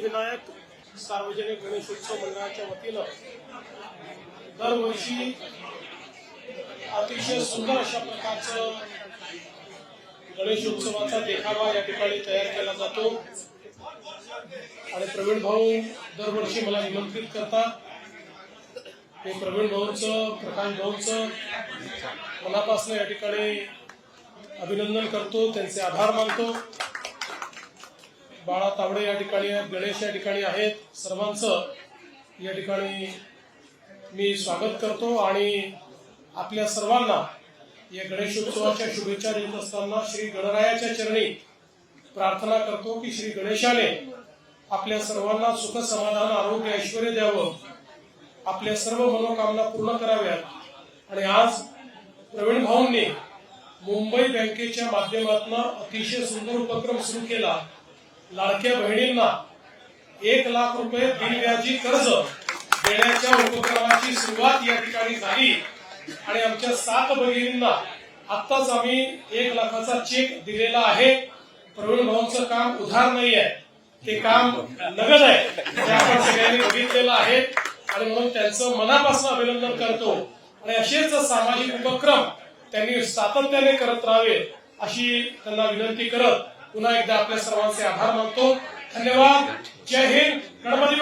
सिद्धिविनायक सार्वजनिक गणेशोत्सव मंडळाच्या वतीनं दरवर्षी अतिशय सुंदर अशा प्रकारचं गणेशोत्सवाचा देखावा या ठिकाणी तयार केला जातो. आणि प्रवीण भाऊ दरवर्षी मला निमंत्रित करतात. हे प्रवीण भाऊंचं प्रकाश भाऊंचं मनापासून या ठिकाणी अभिनंदन करतो त्यांचे आभार मानतो. बाळा तावडे या ठिकाणी आहेत गणेश या ठिकाणी आहेत. सर्वांचं या ठिकाणी मी स्वागत करतो आणि आपल्या सर्वांना या गणेशोत्सवाच्या शुभेच्छा देत असताना श्री गणरायाच्या चरणी प्रार्थना करतो की श्री गणेशाने आपल्या सर्वांना सुख समाधान आरोग्य ऐश्वर द्यावं. आपल्या सर्व मनोकामना पूर्ण कराव्यात. आणि आज प्रवीण भाऊंनी मुंबई बँकेच्या माध्यमातून अतिशय सुंदर उपक्रम सुरू केला. लाडक्या बहिणींना एक लाख रुपये बिनव्याजी कर्ज देण्याच्या उपक्रमाची सुरुवात या ठिकाणी झाली. आणि आमच्या सात भगिनींना आत्ताच आम्ही एक लाखाचा चेक दिलेला आहे. प्रवीण भाऊंचं काम उधार नाही आहे. ते काम नगद आहे. ते आपण सगळ्यांनी बघितलेलं आहे. आणि म्हणून त्यांचं मनापासून अभिनंदन करतो. आणि असेच सामाजिक उपक्रम त्यांनी सातत्याने करत राहावे अशी त्यांना विनंती करत पुन्हा एकदा आपल्या सर्वांचे आभार मानतो. धन्यवाद. जय हिंद. गणपती